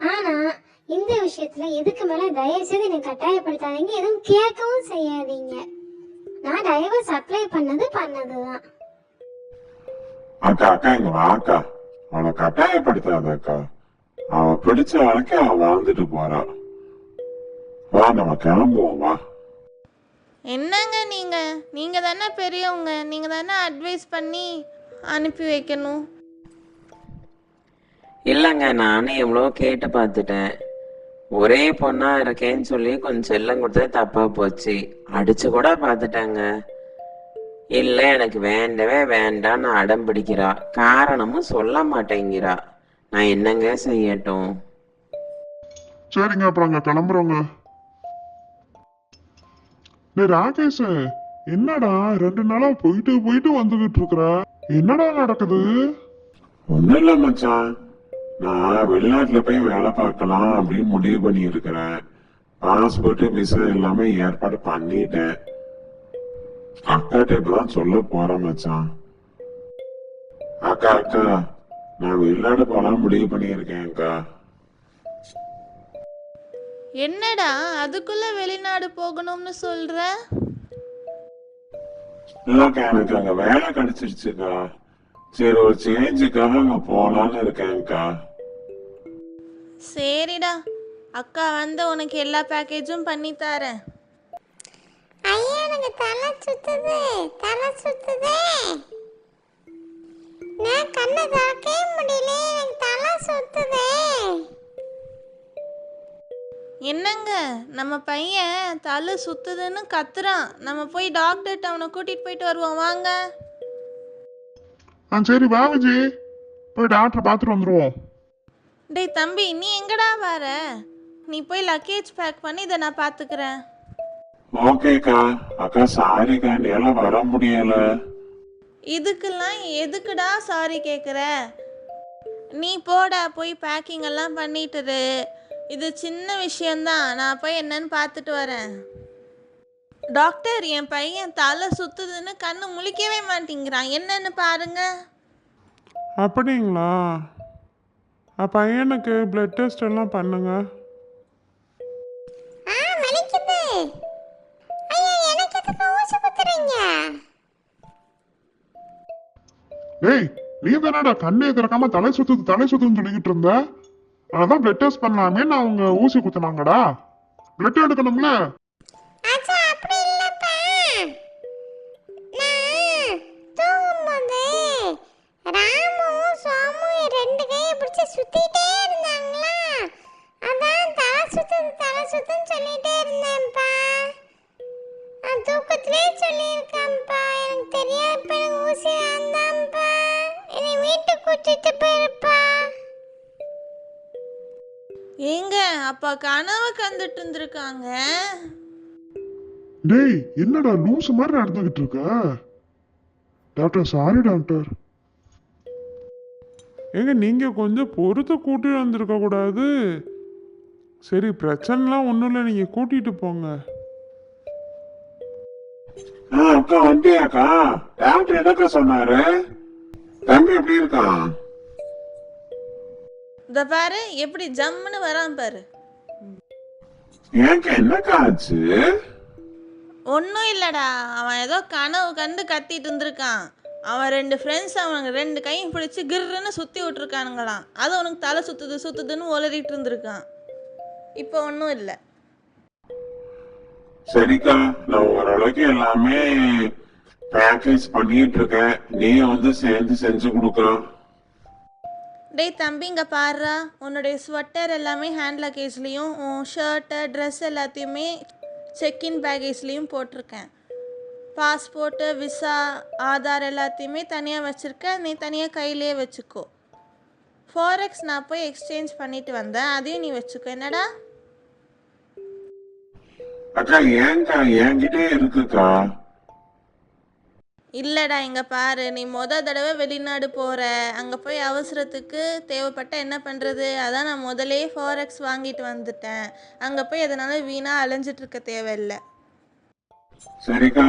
ஆனா இந்த விஷயத்துல இதுக்கு மேல தயவு செய்து என்னை கட்டாயப்படுத்தாதீங்க. எதுவும் கேட்கவும் செய்யாதீங்க. நான் டைவர்ஸ் அப்ளை பண்ணது பண்ணதுதான். அக்கா அக்கா இங்க வா அக்கா அவளை கட்டாயப்படுத்தாத அக்கா. அவ பிடிச்ச வாழ்க்கை அவ வாழ்ந்துட்டு போறா. வா நம்ம கிளம்புவோம் வா. என்னங்க நீங்க? நீங்க தானே பெரியவங்க. நீங்க தானே அட்வைஸ் பண்ணி அனுப்பி வைக்கணும். இல்லைங்க நானும் எவ்வளோ கேட்டு பார்த்துட்டேன். ஒரே பொண்ணா இருக்கேன்னு சொல்லி கொஞ்சம் செல்லம் கொடுத்தது தப்பா போச்சு. அடிச்சு கூட பார்த்துட்டேங்க. இல்லை எனக்கு வேண்டவே வேண்டான்னு அடம் பிடிக்கிறா. காரணமும் சொல்ல மாட்டேங்கிறா. நான் என்னங்க செய்யட்டும்? சரிங்க அப்புறம் அங்க கிளம்புறோங்க. டேய் ராகேஷ் என்னடா ரெண்டு நாளா போயிட்டு போயிட்டு வந்துகிட்டு இருக்கிற? என்னடா நடக்குது? ஒண்ணும் இல்ல மச்சான். நான் வெளிநாட்டுல போய் வேலை பார்க்கலாம் அப்படின்னு முடிவு பண்ணி இருக்கிறேன் பாஸ்போர்ட் விசா எல்லாமே ஏற்பாடு பண்ணிட்டேன். அக்காட்ட இப்பதான் சொல்ல போறேன் மச்சான். அக்கா அக்கா நான் வெளிநாடு போலாம் முடிவு பண்ணியிருக்கேன் அக்கா. என்னடா அதுக்குள்ள வெளிநாடு போகணும்னு சொல்ற? இல்லக்கா எனக்கு அங்க வேலை கிடைச்சிருச்சுக்கா. சரி ஒரு சேஞ்சுக்காக அங்க போலான்னு இருக்கேன்க்கா. சரிடா. அக்கா வந்து உனக்கு எல்லா பேக்கேஜும் பண்ணி தரேன் ஐயா எனக்கு தலை சுத்துது தலை சுத்துதே. நான் கண்ணை திறக்கவே முடியல எனக்கு தலை சுத்துதே. என்னங்க நம்ம பையன் தலை சுத்துதுன்னு கத்துறான். நம்ம போய் டாக்டர்கிட்ட அவனை கூட்டிட்டு போயிட்டு வருவோம் வாங்க. ஆ சரி வா விஜி. போய் டாக்டர் பார்த்துட்டு வந்துருவோம். டேய் தம்பி நீ எங்கடா வர? நீ போய் லக்கேஜ் பேக் பண்ணி இதை நான் பார்த்துக்கிறேன். ஓகேக்கா. அக்கா சாரிக்கா என்னால வர முடியல. இதுக்கெல்லாம் எதுக்குடா சாரி கேட்குற நீ போடா போய் பேக்கிங் எல்லாம் பண்ணிட்டுரு இது சின்ன விஷயம்தான். நான் போய் என்னன்னு பார்த்துட்டு வரேன். டாக்டர் என் பையன் தலை சுத்துதுன்னு கண்ணு முழிக்கவே மாட்டேங்கிறான். என்னன்னு பாருங்க. அப்படிங்களா? பையனுக்கு பிளட் டெஸ்ட் எல்லாம் பண்ணுங்க. ஆ வலிக்குது. ஐயா எனக்கு எதுக்கு ஊசி குத்துறீங்க? டேய் நீ தானடா கண்ணே திறக்காம தலை சுத்துது தலை சுத்துன்னு சொல்லிக்கிட்டு இருந்த? அதான் பிளட் டெஸ்ட் பண்ணலாமே நான் அவங்க ஊசி குத்துனாங்கடா. பிளட் எடுக்கணும்ல. சுத்துன்னு சொல்லிட்டே இருந்தேன்ப்பா. நான் தூக்கத்திலே சொல்லியிருக்கேன்ப்பா. எனக்கு தெரியாதுப்பா எனக்கு ஊசி வேண்டாம்ப்பா. என்னை வீட்டுக்கு கூட்டிட்டு போயிருப்பா. ஏங்க அப்பா கனவு கண்டுட்டு இருந்திருக்காங்க டேய் என்னடா லூஸ் மாதிரி நடந்துகிட்டு இருக்க? Doctor sorry doctor. ஏங்க நீங்க கொஞ்சம் பொறுத்து கூட்டி வந்திருக்க கூடாது. சரி பிரச்சனைலாம் ஒன்றும் இல்லை நீங்க கூட்டிட்டு போங்க. ஆ, அக்கா வண்டியாக்கா டாக்டர் என்னக்கா சொன்னாரு? தம்பி எப்படி இருக்கான்? இந்த பாரு எப்படி ஜம்முன்னு வரான் பாரு. ஏங்க என்னக்கா ஆச்சு? ஒன்றும் இல்லைடா அவன் ஏதோ கனவு கண்டு கத்திட்டு இருந்திருக்கான். அவன் ரெண்டு ஃப்ரெண்ட்ஸ் அவனுங்க ரெண்டு கையும் பிடிச்சி கிர்ன்னு சுற்றி விட்ருக்கானுங்களாம் அது அவனுக்கு தலை சுற்றுது சுற்றுதுன்னு உளறிட்டு இருந்திருக்கான். இப்போ ஒன்றும் இல்லை. சரிக்கா நான் ஓரளவுக்கு எல்லாமே பேக்கேஜ் பண்ணிட்டு இருக்கேன் நீ வந்து சேர்ந்து செஞ்சு கொடுக்குறோம் டேய் தம்பி இங்கே பாருடா. உன்னுடைய ஸ்வெட்டர் எல்லாமே ஹேண்ட் லக்கேஜ்லேயும் உன் ஷர்ட்டு ட்ரெஸ் எல்லாத்தையுமே செக்இன் பேக்கேஜ்லேயும் போட்டிருக்கேன். பாஸ்போர்ட்டு விசா ஆதார் எல்லாத்தையுமே தனியாக வச்சுருக்கேன் நீ தனியாக கையிலே வச்சுக்கோ. ஃபாரெக்ஸ் நான் போய் எக்ஸ்சேஞ்ச் பண்ணிட்டு வந்தேன். அதையும் நீ வச்சுக்கோ. என்னடா? அக்கா ஏன்க்கா என்கிட்டே இருக்குக்கா? இல்லைடா இங்கே பாரு. நீ மொத தடவை வெளிநாடு போகிற அங்கே போய் அவசரத்துக்கு தேவைப்பட்ட என்ன பண்ணுறது அதான் நான் முதலே ஃபாரெக்ஸ் வாங்கிட்டு வந்துட்டேன். அங்கே போய் அதனால் வீணாக அலைஞ்சிட்டு இருக்க தேவையில்லை. சரிக்கா.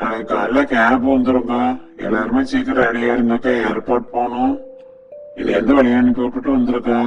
நாளைக்கு காலைல கேப் வந்துருக்கா எல்லாருமே சீக்கிரம் ரெடியா இருந்தாக்கா ஏர்போர்ட் போகணும். இது எந்த வழியா அனுப்பி விட்டுட்டு வந்திருக்கா?